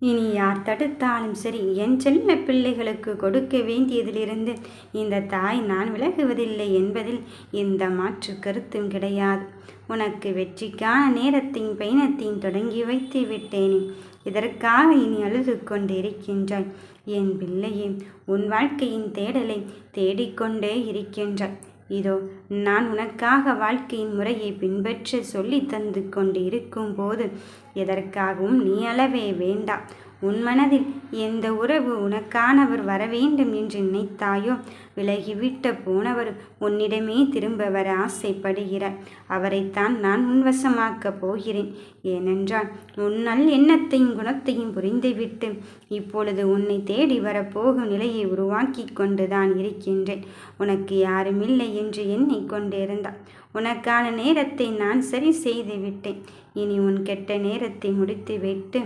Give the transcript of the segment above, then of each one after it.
இனி யார் தடுத்தாலும் சரி என் செல்ல பிள்ளைகளுக்கு கொடுக்க வேண்டியதிலிருந்து இந்த தாய் நான் விலகுவதில்லை என்பதில் எந்த மாற்று கருத்தும் கிடையாது. உனக்கு வெற்றிக்கான நேரத்தையும் பயணத்தையும் தொடங்கி வைத்து விட்டேனே இதற்காக இனி அழுது கொண்டு இருக்கின்றாய். என் பிள்ளையே உன் வாழ்க்கையின் தேடலை தேடிக்கொண்டே இருக்கின்றாய். இதோ நான் உனக்காக வாழ்க்கையின் முறையை பின்பற்ற சொல்லி தந்து கொண்டு இருக்கும் போது எதற்காகவும் நீ அளவே வேண்டாம். உன் மனதில் எந்த உறவு உனக்கானவர் வர வேண்டும் என்று நினைத்தாயோ? விலகிவிட்ட போனவர் உன்னிடமே திரும்ப வர ஆசைப்படுகிறார். அவரைத்தான் நான் உன்வசமாக்கப் போகிறேன். ஏனென்றால் உன் நல் எண்ணத்தையும் குணத்தையும் புரிந்துவிட்டு இப்பொழுது உன்னை தேடி வரப்போகும் நிலையை உருவாக்கி கொண்டுதான் இருக்கின்றேன். உனக்கு யாருமில்லை என்று எண்ணிக்கொண்டிருந்தாள் உனக்கான நேரத்தை நான் சரி செய்து விட்டேன் இனி உன் கெட்ட நேரத்தை முடித்து விட்டு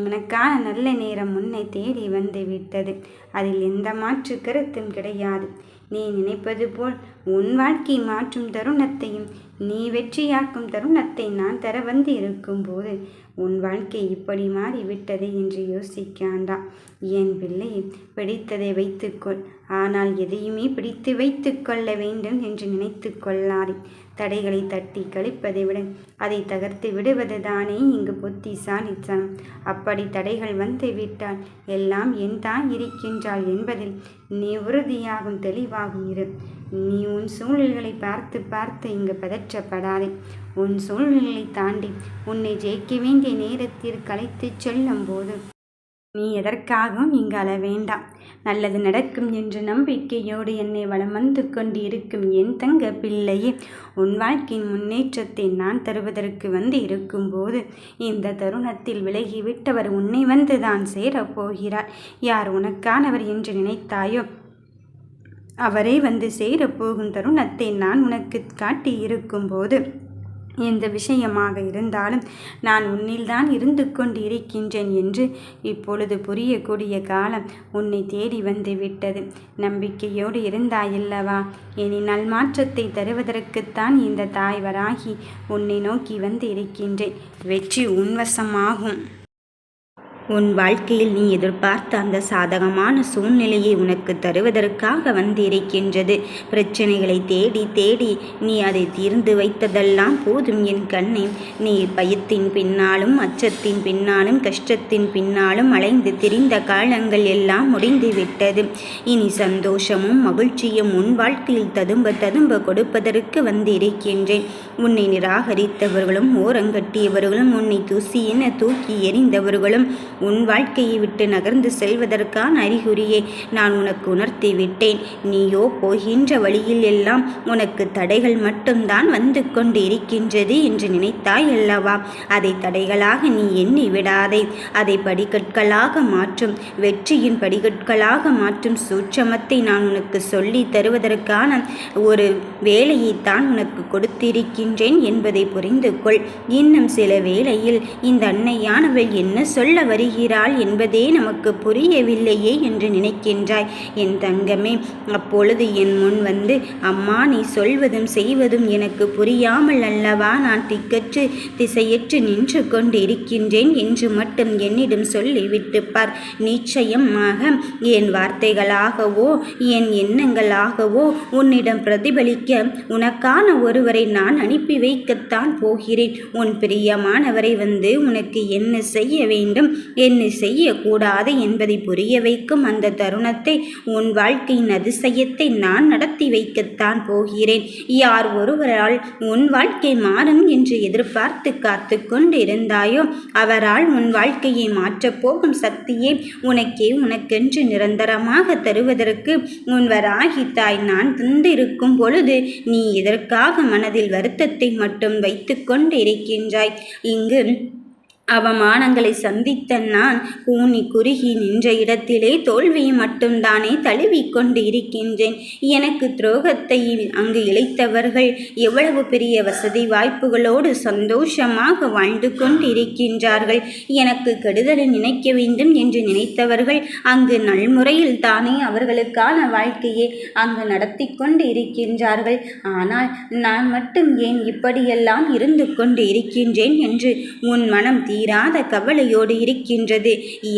உனக்கான நல்ல நேரம் உன்னை தேடி வந்து விட்டது அதில் எந்த மாற்று கருத்தும் கிடையாது. நீ நினைப்பது போல் உன் வாழ்க்கை மாற்றும் தருணத்தையும் நீ வெற்றியாக்கும் தருணத்தை நான் தர வந்து இருக்கும்போது உன் வாழ்க்கை இப்படி மாறிவிட்டது என்று யோசிக்காண்டா? என் பிள்ளை பிடித்ததை வைத்துக்கொள். ஆனால் எதையுமே பிடித்து வைத்து கொள்ள வேண்டும் என்று நினைத்து கொள்ளாதே. தடைகளை தட்டி கழிப்பதை விட அதை தகர்த்து விடுவது தானே இங்கு புத்திசாலித்தனம் அப்படி தடைகள் வந்து விட்டால் எல்லாம் என் தான் இருக்கின்றாள் என்பதில் நீ உறுதியாகும் தெளிவாகும் இரு. நீ உன் சூழ்நிலைகளை பார்த்து பார்த்து இங்கு பதற்றப்படாதே. உன் சூழ்நிலைகளை தாண்டி உன்னை ஜெயிக்க வேண்டிய நேரத்தில் கலைத்துச் செல்லும் போது நீ எதற்காகவும் இங்கு அழ வேண்டாம். நல்லது நடக்கும் என்ற நம்பிக்கையோடு என்னை வளம் வந்து கொண்டு இருக்கும் என் தங்க பிள்ளையே உன் வாழ்க்கையின் முன்னேற்றத்தை நான் தருவதற்கு வந்து இருக்கும்போது இந்த தருணத்தில் விலகிவிட்டவர் உன்னை வந்து தான் சேரப்போகிறார். யார் உனக்கானவர் என்று நினைத்தாயோ அவரே வந்து சேரப்போகும் தருணத்தை நான் உனக்கு காட்டி இருக்கும்போது எந்த விஷயமாக இருந்தாலும் நான் உன்னில்தான் இருந்து கொண்டு இருக்கின்றேன் என்று இப்பொழுது புரியக்கூடிய காலம் உன்னை தேடி வந்து விட்டது. நம்பிக்கையோடு இருந்தாயல்லவா? இனி நல்மாற்றத்தை தருவதற்குத்தான் இந்த தாய் வராகி உன்னை நோக்கி வந்து இருக்கின்றேன். வெற்றி உன்வசமாகும். உன் வாழ்க்கையில் நீ எதிர்பார்த்த அந்த சாதகமான சூழ்நிலையை உனக்கு தருவதற்காக வந்திருக்கின்றது. பிரச்சனைகளை தேடி தேடி நீ அதை தீர்ந்து வைத்ததெல்லாம் போதும் என் கண்ணை. நீ பயத்தின் பின்னாலும் அச்சத்தின் பின்னாலும் கஷ்டத்தின் பின்னாலும் அலைந்து திரிந்த காலங்கள் எல்லாம் முடிந்துவிட்டது இனி சந்தோஷமும் மகிழ்ச்சியும் உன் வாழ்க்கையில் ததும்ப ததும்ப கொடுப்பதற்கு வந்திருக்கின்றேன். உன்னை நிராகரித்தவர்களும் ஓரங்கட்டியவர்களும் உன்னை தூசி என தூக்கி எறிந்தவர்களும் உன் வாழ்க்கையை விட்டு நகர்ந்து செல்வதற்கான அறிகுறியை நான் உனக்கு உணர்த்தி விட்டேன். நீயோ போகின்ற வழியில் எல்லாம் உனக்கு தடைகள் மட்டும்தான் வந்து கொண்டு இருக்கின்றது என்று நினைத்தாய் அல்லவா? அதை தடைகளாக நீ எண்ணி விடாதே. அதை படிக்கற்களாக மாற்றும் வெற்றியின் படிக்கற்களாக மாற்றும் சூட்சமத்தை நான் உனக்கு சொல்லி தருவதற்கான ஒரு வேலையைத்தான் உனக்கு கொடுத்திருக்கின்றேன் என்பதை புரிந்து கொள் இன்னும் சில வேளையில் இந்த அன்னையானவள் என்ன சொல்ல வரி வருகிறாள் என்பதே நமக்கு புரியவில்லையே என்று நினைக்கின்றாய். என் தங்கமே அப்பொழுது என் முன் வந்து அம்மா நீ சொல்வதும் செய்வதும் எனக்கு புரியாமல் அல்லவா? நான் திக்கற்று திசையற்று நின்று கொண்டு இருக்கின்றேன் என்று மட்டும் என்னிடம் சொல்லிவிட்டு பார். நிச்சயமாக என் வார்த்தைகளாகவோ என் எண்ணங்களாகவோ உன்னிடம் பிரதிபலிக்க உனக்கான ஒருவரை நான் அனுப்பி வைக்கத்தான் போகிறேன். உன் பிரியமானவரை வந்து உனக்கு என்ன செய்ய வேண்டும் என்ன செய்யக்கூடாது என்பதை புரிய வைக்கும் அந்த தருணத்தை உன் வாழ்க்கையின் அதிசயத்தை நான் நடத்தி வைக்கத்தான் போகிறேன். யார் ஒருவரால் உன் வாழ்க்கை மாறும் என்று எதிர்பார்த்து காத்து கொண்டிருந்தாயோ அவரால் உன் வாழ்க்கையை மாற்றப் போகும் சக்தியே உனக்கே உனக்கென்று நிரந்தரமாக தருவதற்கு உன்வராகி தாய் நான் தந்திருக்கும் பொழுது நீ எதற்காக மனதில் வருத்தத்தை மட்டும் வைத்து கொண்டு இருக்கின்றாய்? இங்கு அவமானங்களை சந்தித்த நான் கூனி குறுகி நின்ற இடத்திலே தோல்வியை மட்டும்தானே தழுவிக்கொண்டு இருக்கின்றேன். எனக்கு துரோகத்தை அங்கு இழைத்தவர்கள் எவ்வளவு பெரிய வசதி வாய்ப்புகளோடு சந்தோஷமாக வாழ்ந்து கொண்டிருக்கின்றார்கள். எனக்கு கெடுதலை நினைக்க வேண்டும் என்று நினைத்தவர்கள் அங்கு நல்முறையில் தானே அவர்களுக்கான வாழ்க்கையை அங்கு நடத்தி கொண்டு இருக்கின்றார்கள். ஆனால் நான் மட்டும் ஏன் இப்படியெல்லாம் இருந்து கொண்டு இருக்கின்றேன் என்று உன் மனம் தீ தீராத கவலையோடு இருக்கின்றது.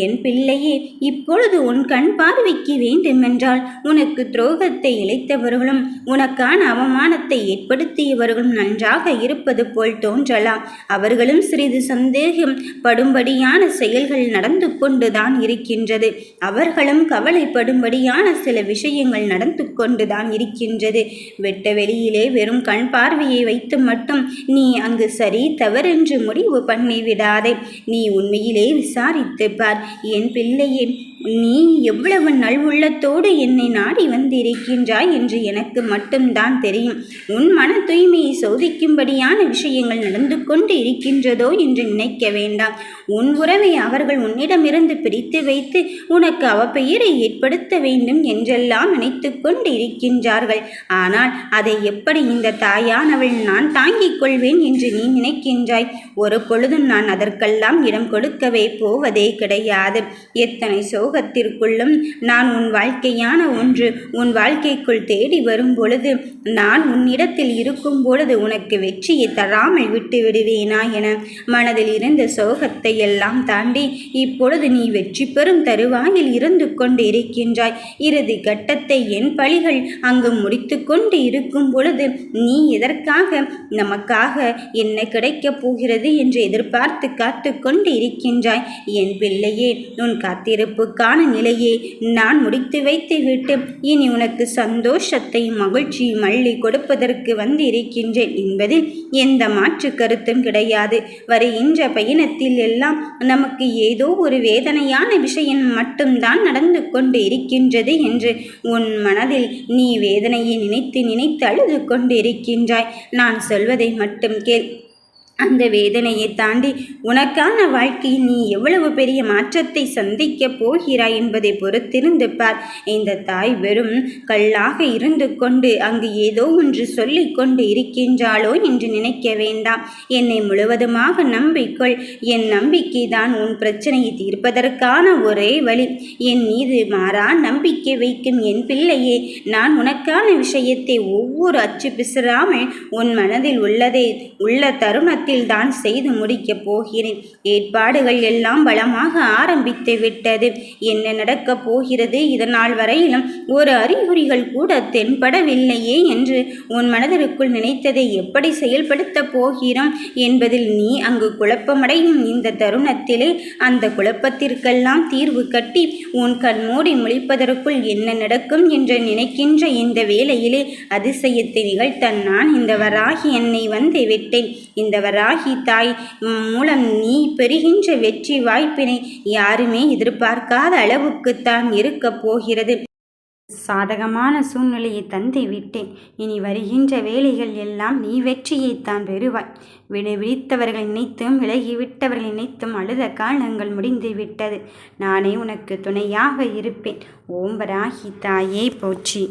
என் பிள்ளையே இப்பொழுது உன் கண் பார்வைக்கு வேண்டுமென்றால் உனக்கு துரோகத்தை இழைத்தவர்களும் உனக்கான அவமானத்தை ஏற்படுத்தியவர்களும் நன்றாக இருப்பது போல் தோன்றலாம். அவர்களும் சிறிது சந்தேகம் படும்படியான செயல்கள் நடந்து கொண்டுதான் இருக்கின்றது. அவர்களும் கவலைப்படும்படியான சில விஷயங்கள் நடந்து கொண்டுதான் இருக்கின்றது. வெட்ட வெளியிலே வெறும் கண் பார்வையை வைத்து மட்டும் நீ அங்கு சரி தவறென்று முடிவு பண்ணிவிடாதே நீ உண்மையிலே விசாரித்து பார். என் பிள்ளையே நீ எவ்வளவு நல்வுள்ளத்தோடு என்னை நாடி வந்திருக்கின்றாய் என்று எனக்கு மட்டும்தான் தெரியும். உன் மன தூய்மையை சோதிக்கும்படியான விஷயங்கள் நடந்து கொண்டு இருக்கின்றதோ என்று நினைக்க வேண்டாம். உன் உறவை அவர்கள் உன்னிடமிருந்து பிரித்து வைத்து உனக்கு அவப்பெயரை ஏற்படுத்த வேண்டும் என்றெல்லாம் நினைத்து கொண்டு இருக்கின்றார்கள். ஆனால் அதை எப்படி இந்த தாயானவள் நான் தாங்கிக் கொள்வேன் என்று நீ நினைக்கின்றாய்? ஒரு பொழுதும் நான் அதற்கெல்லாம் இடம் கொடுக்கவே போவதே கிடையாது. எத்தனை சோ சோகத்திற்குள்ளும் நான் உன் வாழ்க்கையான ஒன்று உன் வாழ்க்கைக்குள் தேடி வரும் பொழுது நான் உன்னிடத்தில் இருக்கும் பொழுது உனக்கு வெற்றியை தராமல் விட்டு விடுவேனா என மனதில் இருந்த சோகத்தை எல்லாம் தாண்டி இப்பொழுது நீ வெற்றி பெறும் தருவாயில் இருந்து கொண்டு இருக்கின்றாய் இறுதி கட்டத்தை என் பழிகள் அங்கு முடித்து கொண்டு இருக்கும் பொழுது நீ எதற்காக நமக்காக என்ன கிடைக்கப் போகிறது என்று எதிர்பார்த்து காத்து கொண்டு இருக்கின்றாய் என் பிள்ளையே உன் காத்திருப்புக்கு உனக்கான நிலையை நான் முடித்து வைத்து விட்டு இனி உனக்கு சந்தோஷத்தை மகிழ்ச்சியும் அள்ளி கொடுப்பதற்கு வந்து இருக்கின்றேன் என்பதில் எந்த மாற்று கருத்தும் கிடையாது. வருகின்ற பயணத்தில் எல்லாம் நமக்கு ஏதோ ஒரு வேதனையான விஷயம் மட்டும்தான் நடந்து கொண்டு இருக்கின்றது என்று உன் மனதில் நீ வேதனையை நினைத்து நினைத்து அழுது கொண்டு இருக்கின்றாய். நான் சொல்வதை மட்டும் கேள். அந்த வேதனையை தாண்டி உனக்கான வாழ்க்கையில் நீ எவ்வளவு பெரிய மாற்றத்தை சந்திக்கப் போகிறாய் என்பதை பொறுத்திருந்து பார். இந்த தாய் வெறும் கல்லாக இருந்து கொண்டு அங்கு ஏதோ ஒன்று சொல்லிக் கொண்டு இருக்கின்றாளோ என்று நினைக்க வேண்டாம். என்னை முழுவதுமாக நம்பிக்கொள். என் நம்பிக்கை தான் உன் பிரச்சனையை தீர்ப்பதற்கான ஒரே வழி. என் மீது மாறா நம்பிக்கை வைக்கும் என் பிள்ளையே நான் உனக்கான விஷயத்தை ஒவ்வொரு அச்சு பிசுறாமல் உன் மனதில் உள்ளதை உள்ள தருணத்தை தான் செய்து முடிக்கப் போகிறேன். ஏற்பாடுகள் எல்லாம் பலமாக ஆரம்பித்து விட்டது. என்ன நடக்கப் போகிறது? இதனால் வரையிலும் ஒரு அறிகுறிகள் கூட தென்படவில்லையே என்று உன் மனதிற்குள் நினைத்ததை எப்படி செயல்படுத்தப் போகிறோம் என்பதில் நீ அங்கு குழப்பமடையும். இந்த தருணத்திலே அந்த குழப்பத்திற்கெல்லாம் தீர்வு கட்டி உன் கண் மூடி முழிப்பதற்குள் என்ன நடக்கும் என்று நினைக்கின்ற இந்த வேளையிலே அதிசயத்தை நிகழ்த்த நான் இந்த வராகி என்னை வந்து விட்டேன். இந்த வரா ராகி தாய் மூலம் நீ பெறுகின்ற வெற்றி வாய்ப்பினை யாருமே எதிர்பார்க்காத அளவுக்குத்தான் இருக்கப் போகிறது. சாதகமான சூழ்நிலையை தந்து விட்டேன். இனி வருகின்ற வேலைகள் எல்லாம் நீ வெற்றியைத்தான் பெறுவாய். விடை விழித்தவர்கள் நினைத்தும் விலகிவிட்டவர்கள் நினைத்தும் அழுத காலங்கள் முடிந்து விட்டது. நானே உனக்கு துணையாக இருப்பேன். ஓம்பராகி தாயே போற்றி.